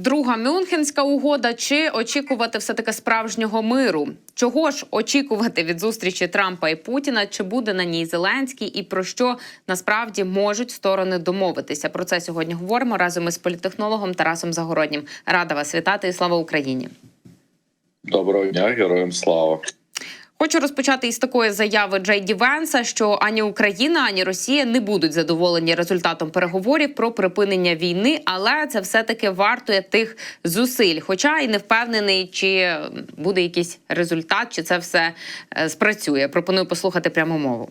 Друга Мюнхенська угода чи очікувати все таки справжнього миру? Чого ж очікувати від зустрічі Трампа і Путіна? Чи буде на ній Зеленський? І про що насправді можуть сторони домовитися? Про це сьогодні говоримо разом із політехнологом Тарасом Загороднім. Рада вас вітати і слава Україні! Доброго дня, героям слава. Хочу розпочати із такої заяви Джей Ді Венса, що ані Україна, ані Росія не будуть задоволені результатом переговорів про припинення війни, але це все таки вартує тих зусиль. Хоча і не впевнений, чи буде якийсь результат, чи це все е, спрацює. Пропоную послухати пряму мову.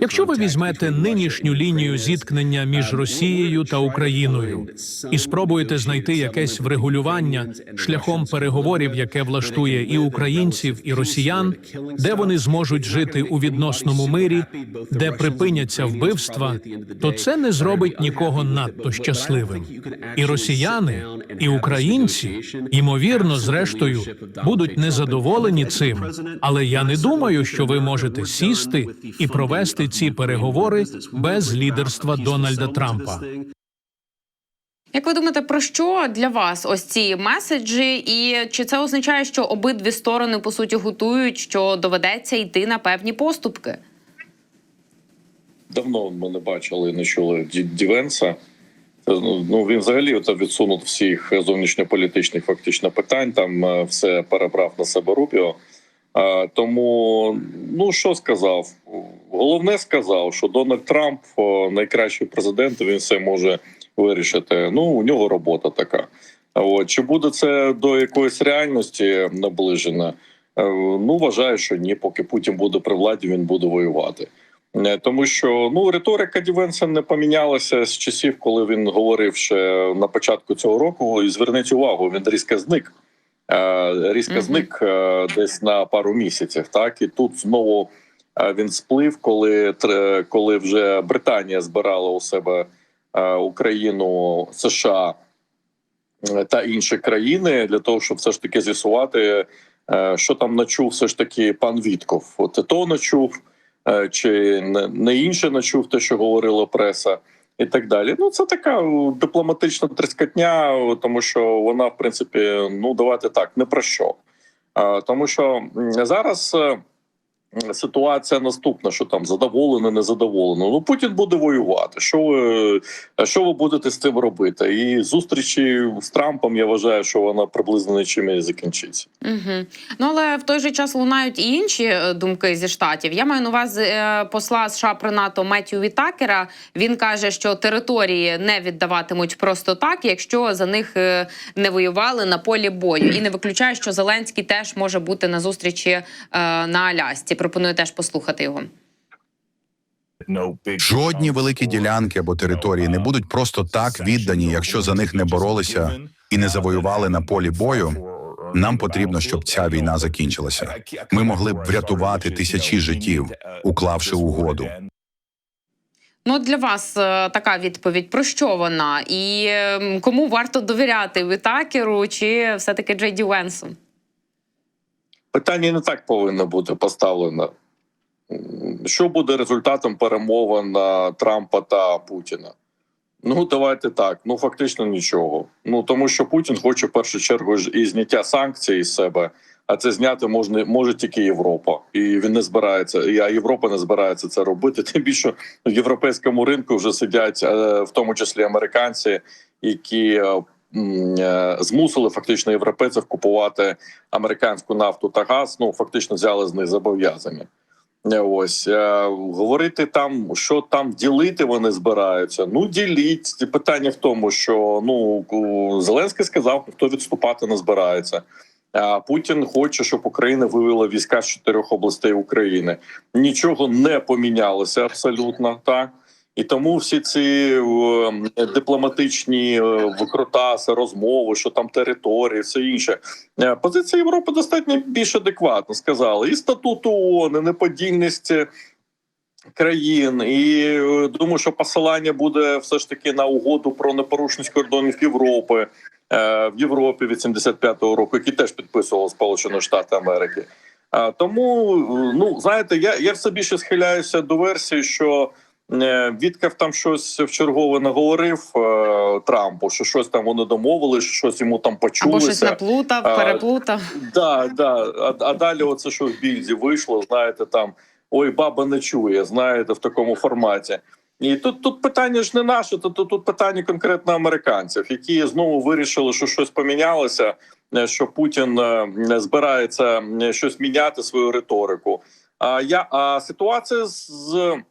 Якщо ви візьмете нинішню лінію зіткнення між Росією та Україною і спробуєте знайти якесь врегулювання шляхом переговорів, яке влаштує і українців, і росіян, де вони зможуть жити у відносному мирі, де припиняться вбивства, то це не зробить нікого надто щасливим. І росіяни, і українці, ймовірно, зрештою, будуть незадоволені цим. Але я не думаю, що ви можете сісти і провести ці переговори без лідерства Дональда Трампа. Як ви думаєте, про що для вас ось ці меседжі, і чи це означає, що обидві сторони по суті готують, що доведеться йти на певні поступки? Давно ми не бачили і не чули Дівенса. Ну він взагалі от відсунув всіх зовнішньополітичних фактично питань. Там е, все перебрав на себе Рубіо. Тому, ну що сказав? Головне сказав, що Дональд Трамп найкращий президент. Він все може вирішити. Ну у нього робота така. От чи буде це до якоїсь реальності наближено? Е, Ну вважаю, що ні. Поки Путін буде при владі, він буде воювати. Е, Тому що ну риторика Дівенса не помінялася з часів, коли він говорив ще на початку цього року. І зверніть увагу, він різко зник. Е, Різко зник е, десь на пару місяців. Так і тут знову е, він сплив, коли коли вже Британія збирала у себе Україну, США та інші країни для того, щоб все ж таки з'ясувати, що там начув все ж таки пан Вітков. От то начув, чи не інше начув те, що говорила преса. І так далі. Ну це така дипломатична тріскатня, тому що вона, в принципі, ну давайте так, не про що. Тому що зараз е, ситуація наступна: що там задоволено, незадоволено. Ну Путін буде воювати. Що ви що ви будете з цим робити? І зустрічі з Трампом я вважаю, що вона приблизно нічим і закінчиться. Угу. Ну але в той же час лунають і інші е, думки зі штатів. Я маю на увазі е, посла США при НАТО Меттю Вітакера. Він каже, що території не віддаватимуть просто так, якщо за них е, не воювали на полі бою, і не виключає, що Зеленський теж може бути на зустрічі на Алясці. Пропоную теж послухати його. Жодні великі ділянки або території не будуть просто так віддані, якщо за них не боролися і не завоювали на полі бою. Нам потрібно, щоб ця війна закінчилася. Ми могли б врятувати тисячі життів, уклавши угоду. Ну для вас е, така відповідь. Про що вона? І е, кому варто довіряти Вітакеру чи все таки Джейді Венсу? Питання не так повинно бути поставлено. Що буде результатом перемовин Трампа та Путіна? Ну, давайте так. Ну, фактично нічого. Ну тому що Путін хоче в першу чергу і зняття санкцій з себе, а це зняти можна може тільки Європа, і він не збирається. А Європа не збирається це робити. Тим більше в європейському ринку вже сидять, е, в тому числі американці, які е, змусили фактично європейців купувати американську нафту та газ. Ну фактично взяли з них зобов'язання. Е, Ось е, говорити там, що там ділити вони збираються. Ну діліть питання в тому, що ну Зеленський сказав, хто відступати не збирається. А Путін хоче, щоб Україна вивела війська з чотирьох областей України. Нічого не помінялося абсолютно так. І тому всі ці дипломатичні е, викрутаси, розмови, що там території, все інше. Е, Позиція Європи достатньо більш адекватно сказала. І статут ООН, і неподільність е, країн. І думаю, що посилання буде все ж таки на угоду про непорушність кордонів Європи в Європі від 75-го року, який теж підписував Сполучені Штати Америки. Тому, ну знаєте, я, я все більше схиляюся до версії, що Віткав там щось в чергове наговорив е, Трампу, що щось там вони домовили, що щось йому там Або щось почулося. наплутав, А, переплутав. Да, да. А, а далі, оце що в більзі вийшло, знаєте, там ой, баба не чує, знаєте, в такому форматі. І тут, тут питання ж не наше, тут, тут, тут питання конкретно американців, які знову вирішили, що щось помінялося, е, що Путін е, збирається е, щось міняти свою риторику. А я а ситуація з е,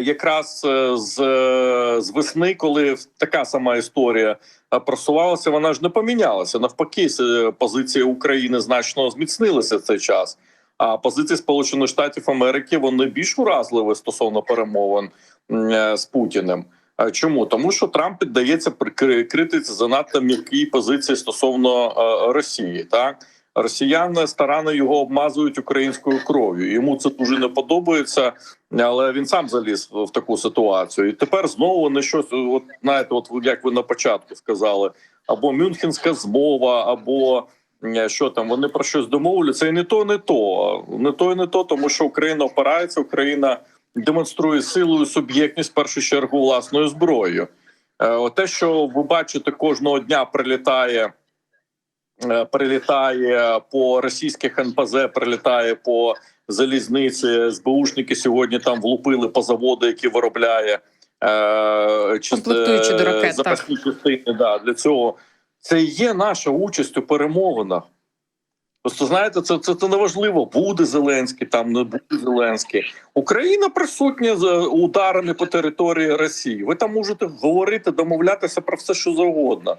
якраз е, з, е, з весни, коли така сама історія е, просувалася, вона ж не помінялася. Навпаки, позиція України значно зміцнилася в цей час. А позиції Сполучених Штатів Америки вони більш уразливі стосовно перемовин з Путіним. Чому тому, що Трамп піддається критиці занадто м'якій позиції стосовно Росії, так росіяни старано його обмазують українською кров'ю. Йому це дуже не подобається, але він сам заліз в таку ситуацію. І тепер знову вони щось, от знаєте, от як ви на початку сказали, або Мюнхенська змова, або що там вони про щось домовляться, і не то, не то, не то, і не то, тому що Україна опирається, Україна демонструє силу і суб'єктність в першу чергу власною зброєю. Е, Те, що ви бачите, кожного дня прилітає. Е, Прилітає по російських НПЗ, прилітає по залізниці. СБУшники сьогодні там влупили по заводу, який виробляє е, чи- Комплектуючі до е, ракет, так. частини. Да, для цього це і є наша участь у перемовинах. Просто знаєте, це, це, це неважливо, буде Зеленський, там не буде Зеленський. Україна присутня з ударами по території Росії. Ви там можете говорити, домовлятися про все, що завгодно.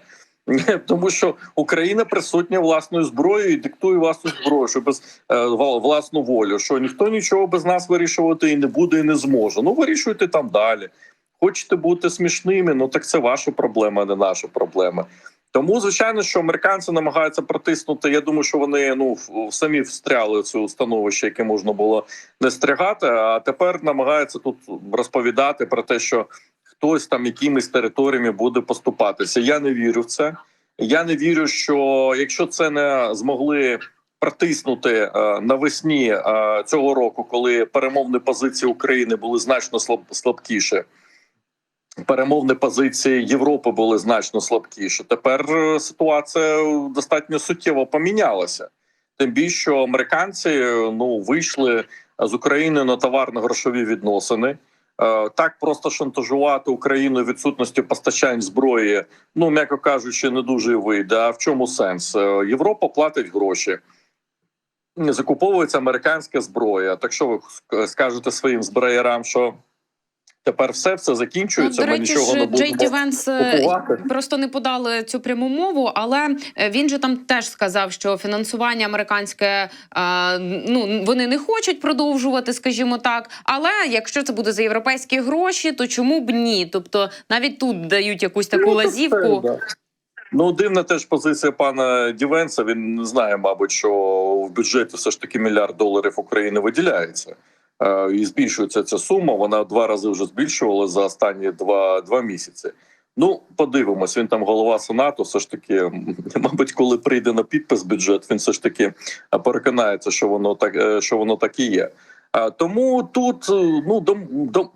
Тому що Україна присутня власною зброєю і диктує власну зброю, що без е, власну волю. Що ніхто нічого без нас вирішувати і не буде, і не зможе. Ну вирішуйте там далі. Хочете бути смішними, ну так це ваша проблема, а не наша проблема. Тому, звичайно, що американці намагаються протиснути. Я думаю, що вони ну самі встряли в цю становище, яке можна було не стригати. А тепер намагаються тут розповідати про те, що хтось там якимись територіями буде поступатися. Я не вірю в це. Я не вірю, що якщо це не змогли протиснути е, навесні е, цього року, коли перемовні позиції України були значно слаб, слабкіші. Перемовні позиції Європи були значно слабкіші. Тепер е, ситуація достатньо суттєво помінялася. Тим більше, що американці ну вийшли з України на товарно-грошові відносини. Е, Так просто шантажувати Україну відсутністю постачань зброї, ну м'яко кажучи, не дуже вийде. А в чому сенс? Е, Європа платить гроші, закуповується американська зброя. Так що ви скажете своїм зброярам, що тепер все все Ну, закінчується. до ми речі нічого не Джей Ді Венс е, купувати. просто не подали цю пряму мову, але е, він же там теж сказав, що фінансування американське е, ну вони не хочуть продовжувати, скажімо так. Але якщо це буде за європейські гроші, то чому б ні? Тобто навіть тут дають якусь таку Ну, лазівку. все, да. Ну, дивна теж позиція пана Дівенса. Він не знає, мабуть, що в бюджеті все ж таки мільярд доларів України виділяється. Е, І збільшується ця сума. Вона два рази вже збільшувала за останні два, два місяці. Ну, подивимось. Він там голова сенату. Все ж таки, мабуть, коли прийде на підпис бюджет, він все ж таки е, переконається, що воно так, е, що воно так і є. Тому тут ну дом, дом,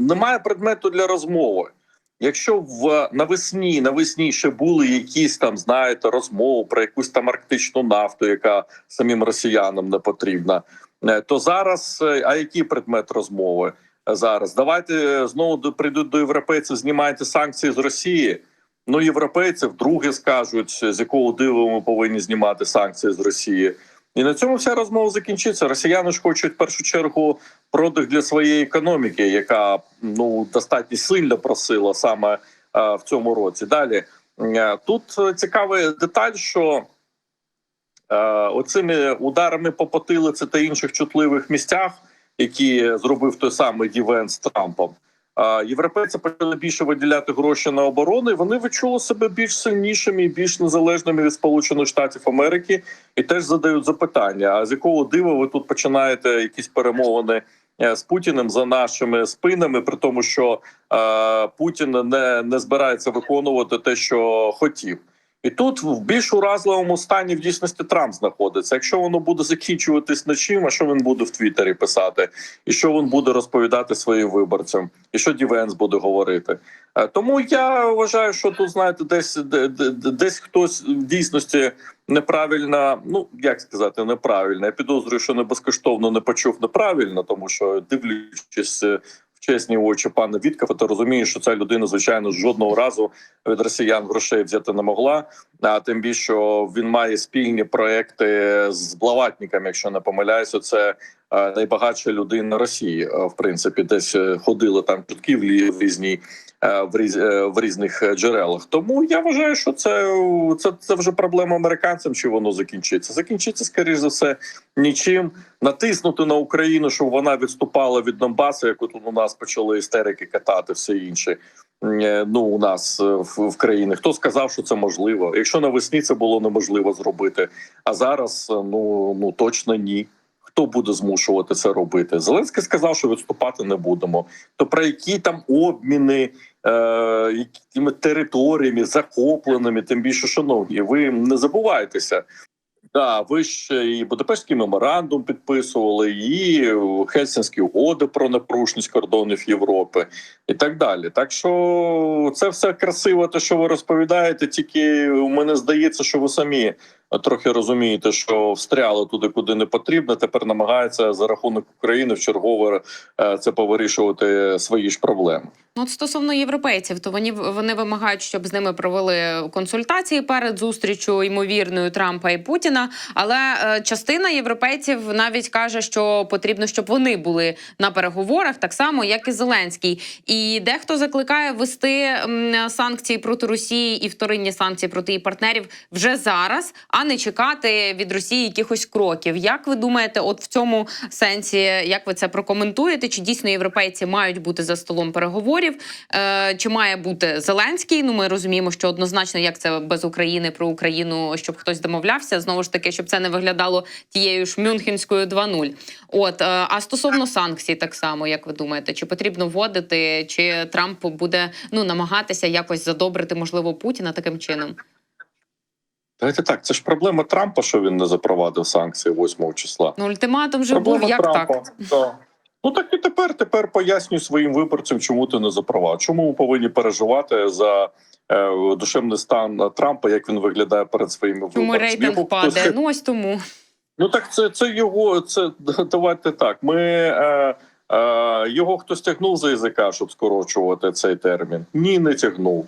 немає предмету для розмови. Якщо в навесні навесні ще були якісь там, знаєте, розмови про якусь там арктичну нафту, яка самим росіянам не потрібна, то зараз е, а який предмет розмови зараз? Давайте е, знову прийдуть до європейців, знімайте санкції з Росії. Ну, європейці вдруге скажуть, з якого дива ми повинні знімати санкції з Росії. І на цьому вся розмова закінчиться. Росіяни ж хочуть в першу чергу продих для своєї економіки, яка ну достатньо сильно просила саме е, в цьому році. Далі е, тут е, цікава деталь, що е, оцими ударами по потилиці та інших чутливих місцях, які зробив той самий Дівен з Трампом. е, Європейці почали більше виділяти гроші на оборону, і вони відчули себе більш сильнішими і більш незалежними від Сполучених Штатів Америки, і теж задають запитання: а з якого дива ви тут починаєте якісь перемовини е, з Путіним за нашими спинами, при тому, що е, Путін не, не збирається виконувати те, що хотів. І тут в більш уразливому стані в дійсності Трамп знаходиться. Якщо воно буде закінчуватись на чим, а що він буде в Твіттері писати, і що він буде розповідати своїм виборцям, і що Дівенс буде говорити. Е, Тому я вважаю, що тут знаєте, десь де- де- де- десь хтось в дійсності неправильно, ну як сказати, неправильно. Я підозрюю, що не безкоштовно не почув неправильно, тому що дивлячись е, чесні очі пана Віткафа, то розумієш, що ця людина, звичайно, жодного разу від росіян грошей взяти не могла. А тим більше що він має спільні проекти з блаватниками, якщо не помиляюся, це е, найбагатша людина Росії. е, В принципі, десь е, ходили там чутки в лі- різні в, різ, е, в різних е, джерелах. Тому я вважаю, що це, це, це вже проблема американцям. Чи воно закінчиться? Закінчиться скоріш за все нічим. Натиснути на Україну, щоб вона відступала від Донбасу, як от у нас почали істерики катати, все інше. Е, Ну у нас е, в, в країні. Хто сказав, що це можливо? Якщо навесні це було неможливо зробити, а зараз е, ну ну точно ні. Хто буде змушувати це робити? Зеленський сказав, що відступати не будемо. То про які там обміни, е, якими територіями захопленими, тим більше шановні, ви не забувайтеся. Да, ви ж і Будапештський меморандум підписували, і Хельсінські угоди про непорушність кордонів Європи, і так далі. Так що це все красиво, те, що ви розповідаєте. Тільки мене здається, що ви самі трохи розумієте, що встряли туди, куди не потрібно. Тепер намагається за рахунок України в чергове е, це повирішувати свої ж проблеми. Ну, от стосовно європейців, то вони вони вимагають, щоб з ними провели консультації перед зустрічю ймовірною Трампа і Путіна. Але е, частина європейців навіть каже, що потрібно, щоб вони були на переговорах, так само як і Зеленський. І дехто закликає ввести м, санкції проти Росії і вторинні санкції проти її партнерів вже зараз, а не чекати від Росії якихось кроків. Як ви думаєте, от в цьому сенсі, як ви це прокоментуєте? Чи дійсно європейці мають бути за столом переговорів? Е, чи має бути Зеленський? Ну ми розуміємо, що однозначно як це без України про Україну, щоб хтось домовлявся. Знову ж таки, щоб це не виглядало тією ж Мюнхенською 2.0. От е, а стосовно санкцій, так само як ви думаєте, чи потрібно вводити, чи Трамп буде ну намагатися якось задобрити можливо Путіна таким чином? Давайте так, це ж проблема Трампа, що він не запровадив санкції 8 числа. Ну ультиматум вже був як так. Да. Ну так і тепер тепер пояснюю своїм виборцям, чому ти не запровадив. Чому ми повинні переживати за е, душевний стан Трампа, як він виглядає перед своїми Чому виборцями. рейтинг Його падає? Ну ось тому. Ну так це, це його. Це давайте так. Ми е, е, його хтось тягнув за язика, щоб скорочувати цей термін. Ні, не тягнув.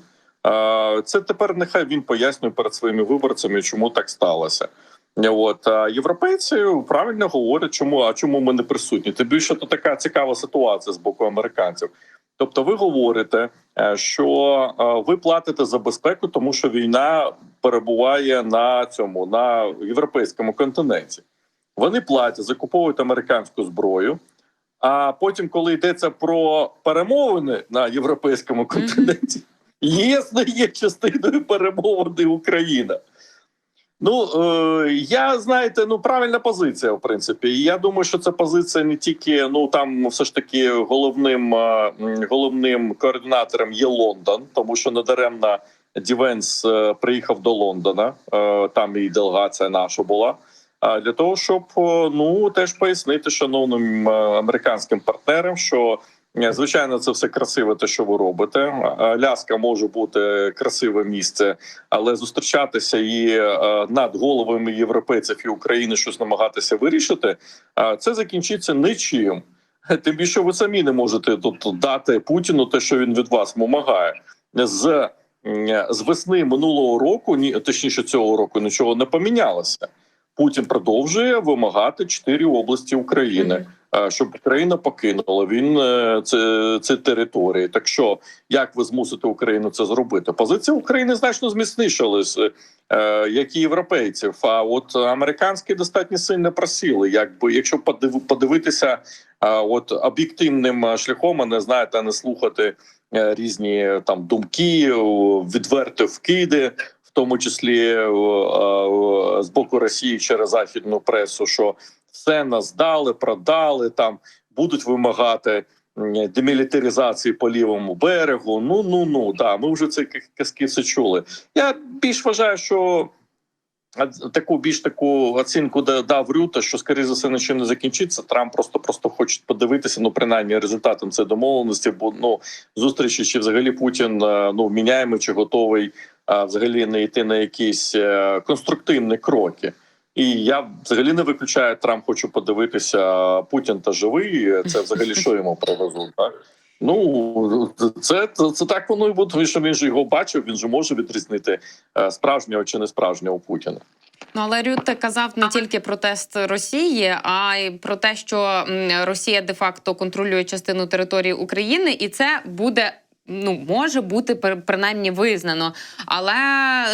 Це тепер нехай він пояснює перед своїми виборцями, чому так сталося. От а європейці правильно говорять, чому а чому ми не присутні? Тим більше то така цікава ситуація з боку американців. Тобто, ви говорите, е, що е, ви платите за безпеку, тому що війна перебуває на цьому на європейському континенті. Вони платять, закуповують американську зброю. А потім, коли йдеться про перемовини на європейському континенті, ЄС не є частиною перемовин Україна. Ну е, я знаєте, ну правильна позиція, в принципі. Я думаю, що це позиція не тільки ну там, все ж таки, головним е, головним координатором є Лондон, тому що недаремно Дівенс е, приїхав до Лондона. Е, там і делегація наша була. А для того, щоб ну теж пояснити шановним е, американським партнерам, що звичайно це все красиве, те, що ви робите. Ляска може бути красиве місце, але зустрічатися і е, над головами європейців і України щось намагатися вирішити, а це закінчиться нічим. Тим більше ви самі не можете тут дати Путіну те, що він від вас вимагає з. З весни минулого року, ні точніше цього року, нічого не помінялося. Путін продовжує вимагати чотири області України, е, щоб Україна покинула він е, це, це території. Так що як ви змусите Україну це зробити? Позиція України значно зміцнішилась, е, як і європейців. А от американські достатньо сильно просіли. Якби якщо подив, подивитися, е, от об'єктивним е, шляхом, а не знаєте, не слухати е, різні там думки, відверті вкиди тому числі е, е, з боку Росії через західну пресу, що все нас дали, продали там, будуть вимагати. демілітаризації по лівому берегу. Ну ну ну да, ми вже ці казки все чули. Я більш вважаю, що таку більш таку оцінку дав Рюта, що скоріше за все нічим не закінчиться. Трамп просто просто хоче подивитися. Ну принаймні результатом цієї домовленості, бо ну зустрічі, чи взагалі Путін е, ну міняємо, чи готовий а, взагалі не йти на якісь е, конструктивні кроки. І я взагалі не виключаю, Трамп хочу подивитися, Путін та живий. Це взагалі що йому привезуть, так? Ну це, це, це так воно і буде. Що він же його бачив, він же може відрізнити е, справжнього чи не справжнього Путіна. Ну, але Рютте казав не тільки про тест Росії, а й про те, що Росія де-факто контролює частину території України, і це буде. Ну, може бути при- принаймні визнано, але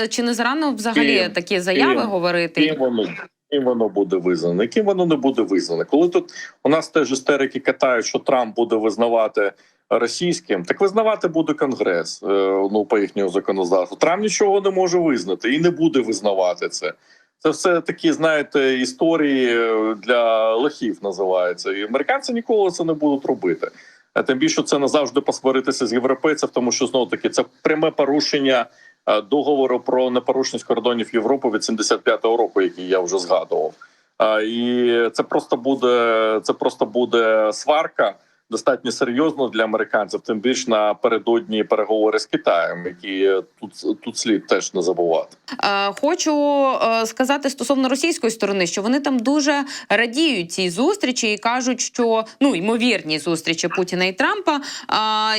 чи не зарано взагалі Ким? такі заяви Ким? говорити? Ким воно ким воно буде визнане? Ким воно не буде визнане? Коли тут у нас теж істерики катають, що Трамп буде визнавати російським, так визнавати буде Конгрес. е, Ну по їхнього законодавству. Трамп нічого не може визнати і не буде визнавати це. Це все такі, знаєте, історії е, для лохів називаються. І американці ніколи це не будуть робити. А тим більше це назавжди посваритися з європейців, тому що знову таки це пряме порушення е, договору про непорушність кордонів Європи від 75-го року, який я вже згадував. А, І це просто буде це просто буде сварка достатньо серйозно для американців, тим більш напередодні переговори з Китаєм, які тут тут слід теж не забувати. Хочу е, сказати стосовно російської сторони, що вони там дуже радіють цій зустрічі і кажуть, що ну ймовірні зустрічі Путіна і Трампа.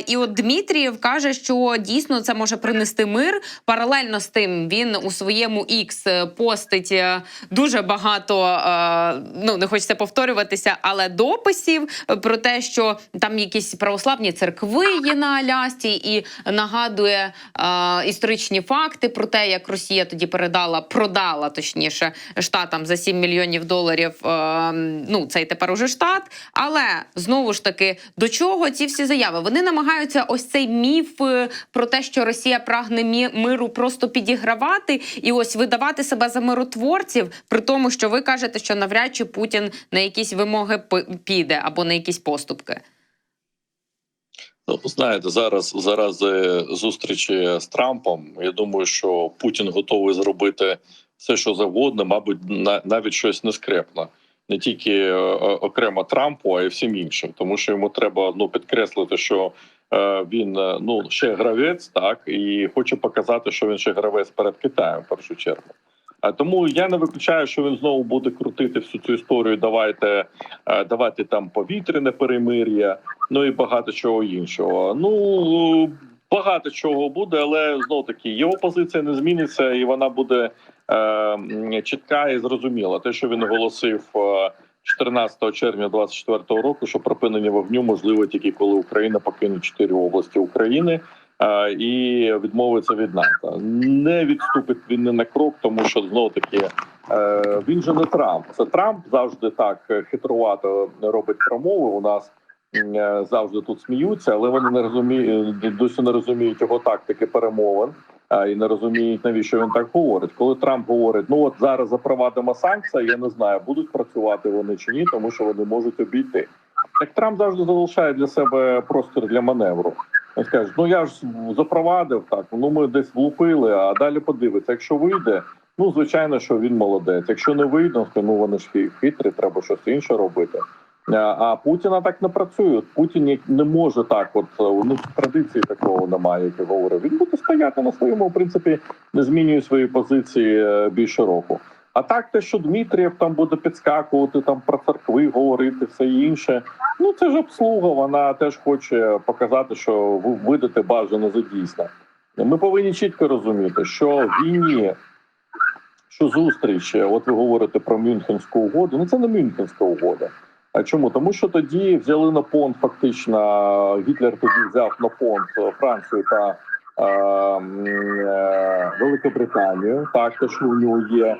І от Дмитрієв каже, що дійсно це може принести мир. Паралельно з тим він у своєму X постить е, дуже багато. е, Ну не хочеться повторюватися, але дописів про те, що там якісь православні церкви є на Алясці, і нагадує е, історичні факти про те, як Росія тоді передала, продала точніше штатам за 7 мільйонів доларів. Е, ну цей тепер уже штат. Але знову ж таки, до чого ці всі заяви? Вони намагаються ось цей міф е, про те, що Росія прагне мі- миру, просто підігравати і ось видавати себе за миротворців, при тому, що ви кажете, що навряд чи Путін на якісь вимоги піде або на якісь поступки. Ну, знаєте, зараз заради зустрічі з Трампом. Я думаю, що Путін готовий зробити все, що завгодно, мабуть, на- навіть щось нескрепне. Не тільки е, окремо Трампу, а й всім іншим, тому що йому треба ну підкреслити, що е, він е, ну ще гравець, так і хоче показати, що він ще гравець перед Китаєм в першу чергу. А тому я не виключаю, що він знову буде крутити всю цю історію. Давайте, е, давайте там повітряне перемир'я, ну і багато чого іншого. Ну багато чого буде, але знов таки його позиція не зміниться, і вона буде е, чітка і зрозуміла. Те, що він оголосив е, 14 червня 24 року, що припинення вогню можливо тільки коли Україна покине чотири області України. І відмовиться від НАТО, не відступить він не на крок, тому що знов таки е, він же не Трамп. Це Трамп завжди так хитрувато робить промови. У нас е, завжди тут сміються, але вони не розуміють досі не розуміють його тактики перемовин і не розуміють, навіщо він так говорить. Коли Трамп говорить, ну от зараз запровадимо санкції, я не знаю, будуть працювати вони чи ні, тому що вони можуть обійти. Так Трамп завжди залишає для себе простір для маневру. Скаже, ну я ж запровадив так. Ну ми десь влупили, а далі подивиться. Якщо вийде, ну звичайно, що він молодець. Якщо не вийде, то ну вони ж хитрі, треба щось інше робити. А, Путіна так не працює. Путін не може так. От ну традиції такого немає, як я говорив. Він буде стояти на своєму, в принципі, не змінює свої позиції е, більше року. А так, те, що Дмитрієв там буде підскакувати, там про церкви говорити, все інше. Ну це ж обслуга. Вона теж хоче показати, що ви видати бажано за дійсне. Ми повинні чітко розуміти, що війні, що зустріч, от ви говорите про Мюнхенську угоду. Ну це не Мюнхенська угода. А чому? Тому що тоді взяли на понт, фактично Гітлер тоді взяв на понт Францію та е, е, Великобританію. Так, те, що у нього є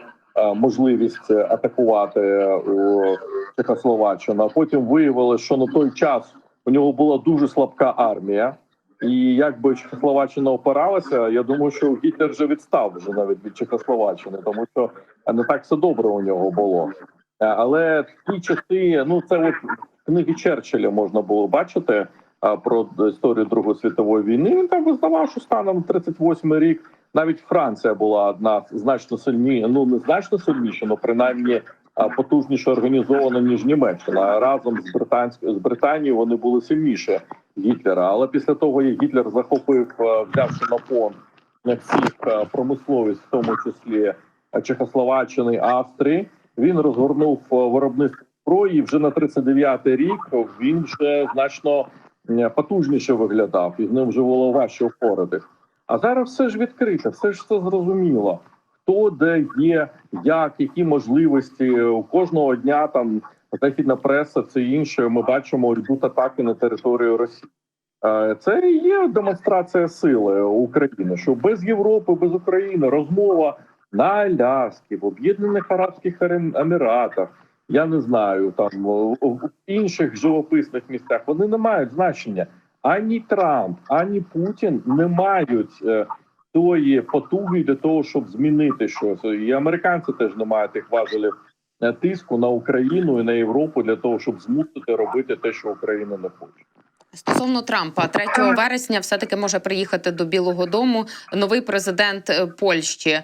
можливість атакувати е, Чехословаччину. А потім виявилося, що на той час у нього була дуже слабка армія. І якби Чехословаччина опиралася, я думаю, що Гітлер вже відстав вже навіть від Чехословаччини, тому що не так все добре у нього було. Е, Але ті часи, ну це от книги Черчилля можна було бачити про історію Другої світової війни. Він там визнавав, що станом 38 рік навіть Франція була одна значно сильніша, ну не значно сильніша, але принаймні потужніше організована ніж Німеччина. Разом з британською з Британією вони були сильніші Гітлера. Але після того, як Гітлер захопив, взявши на пон всіх промисловість, в тому числі Чехословаччини, Австрії, він розгорнув виробництво зброї. Вже на 39-й рік він вже значно потужніше виглядав, і з ним вже було важче впоратись. А зараз все ж відкрите, все ж все зрозуміло. Хто де є, як, які можливості кожного дня там західна преса, це інше. Ми бачимо йдуть атаки на територію Росії. Е, Це і є демонстрація сили України, що без Європи, без України розмова на Аляскі, в Об'єднаних Арабських Ерем- Еміратах. Я не знаю, там в інших живописних місцях вони не мають значення. Ані Трамп, ані Путін не мають е, тої потуги для того, щоб змінити щось. І американці теж не мають тих важелів е, тиску на Україну і на Європу для того, щоб змусити робити те, що Україна не хоче. Стосовно Трампа, 3 вересня все таки може приїхати до Білого Дому новий президент е, Польщі. Е,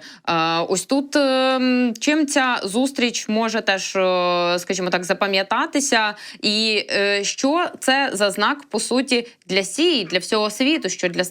Ось тут е, чим ця зустріч може теж, скажімо так, запам'ятатися, і що це за знак по суті для сії, для всього світу, що для